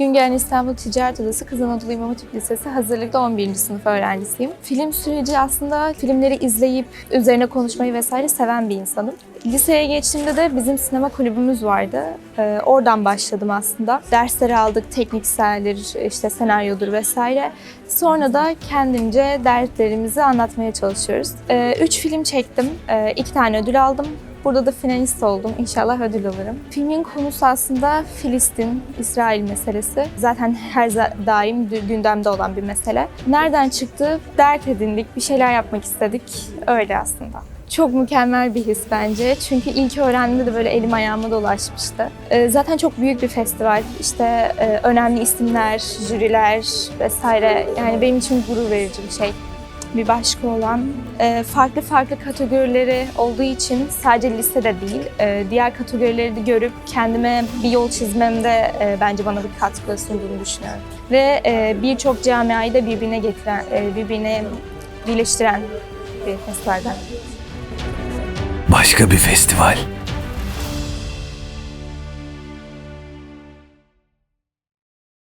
Güngören İstanbul Ticaret Odası Kız Anadolu İmam Hatip Lisesi hazırlıkta 11. sınıf öğrencisiyim. Film süreci aslında filmleri izleyip üzerine konuşmayı vesaire seven bir insanım. Liseye geçtiğimde de bizim sinema kulübümüz vardı. Ee, oradan başladım aslında. Dersleri aldık, teknikseldir, işte senaryodur vesaire. Sonra da kendimce derslerimizi anlatmaya çalışıyoruz. Ee, üç film çektim, ee, iki tane ödül aldım. Burada da finalist oldum. İnşallah ödül alırım. Filmin konusu aslında Filistin, İsrail meselesi. Zaten her daim gündemde olan bir mesele. Nereden çıktı? Dert edindik, bir şeyler yapmak istedik. Öyle aslında. Çok mükemmel bir his bence. Çünkü ilk öğrendiğimde de böyle elim ayağıma dolaşmıştı. Ee, Zaten çok büyük bir festival. İşte e, önemli isimler, jüriler vesaire. Yani benim için gurur verici bir şey bir başka olan e, farklı farklı kategorileri olduğu için sadece listede değil, e, diğer kategorileri de görüp kendime bir yol çizmemde e, bence bana bir katkı sunduğunu düşünüyorum. Ve birçok camiayı da birbirine getiren, birbirine birleştiren bir festivalden. Başka bir festival.